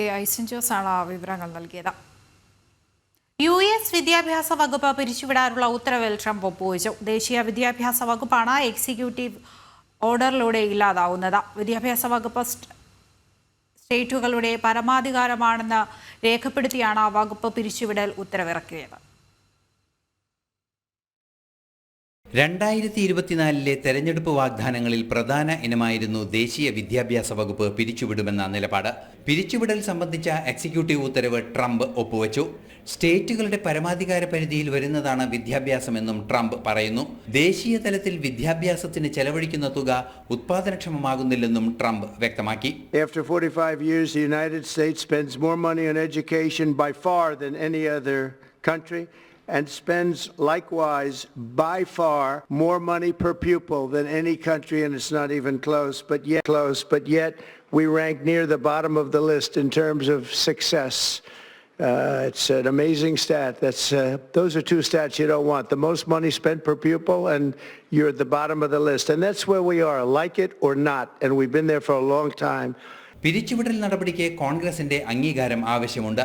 ഐസൻ ജോസാണ് ആ വിവരങ്ങൾ നൽകിയത്. യു എസ് വിദ്യാഭ്യാസ വകുപ്പ് പിരിച്ചുവിടാനുള്ള ഉത്തരവിൽ ട്രംപ് ഒപ്പുവെച്ചു. ദേശീയ വിദ്യാഭ്യാസ വകുപ്പാണ് എക്സിക്യൂട്ടീവ് ഓർഡറിലൂടെ ഇല്ലാതാവുന്നത്. വിദ്യാഭ്യാസ വകുപ്പ് സ്റ്റേറ്റുകളുടെ പരമാധികാരമാണെന്ന് രേഖപ്പെടുത്തിയാണ് ആ വകുപ്പ് പിരിച്ചുവിടൽ ഉത്തരവിറക്കിയത്. രണ്ടായിരത്തി ഇരുപത്തിനാലിലെ തെരഞ്ഞെടുപ്പ് വാഗ്ദാനങ്ങളിൽ പ്രധാന ഇനമായിരുന്നു ദേശീയ വിദ്യാഭ്യാസ വകുപ്പ് പിരിച്ചുവിടുമെന്ന നിലപാട്. പിരിച്ചുവിടൽ സംബന്ധിച്ച എക്സിക്യൂട്ടീവ് ഉത്തരവ് ട്രംപ് ഒപ്പുവച്ചു. സ്റ്റേറ്റുകളുടെ പരമാധികാര പരിധിയിൽ വരുന്നതാണ് വിദ്യാഭ്യാസമെന്നും ട്രംപ് പറയുന്നു. ദേശീയ തലത്തിൽ വിദ്യാഭ്യാസത്തിന് ചെലവഴിക്കുന്ന തുക ഉത്പാദനക്ഷമമാകുന്നില്ലെന്നും ട്രംപ് വ്യക്തമാക്കി. After 45 years, United States spends more money on education by far than any other country. and spends likewise by far more money per pupil than any country and it's not even close, but yet close, but yet we rank near the bottom of the list in terms of success. Uh, it's an amazing stat. That's uh, those are two stats you don't want. The most money spent per pupil, and you're at the bottom of the list. And that's where we are, like it or not. And we've been there for a long time. പിരിച്ചുവിടൽ നടപടിക്ക് കോൺഗ്രസിന്റെ അംഗീകാരം ആവശ്യമുണ്ട്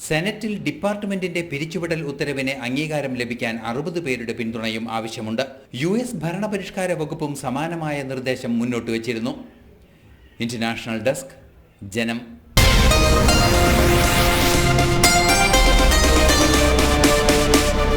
സെനറ്റിൽ ഡിപ്പാർട്ട്മെന്റിന്റെ പിരിച്ചുവിടൽ ഉത്തരവിന് അംഗീകാരം ലഭിക്കാൻ അറുപത് പേരുടെ പിന്തുണയും ആവശ്യമുണ്ട്. യു എസ് ഭരണപരിഷ്കാര വകുപ്പും സമാനമായ നിർദ്ദേശം മുന്നോട്ട് വച്ചിരുന്നു. ഇന്റർനാഷണൽ ഡെസ്ക് ജനം.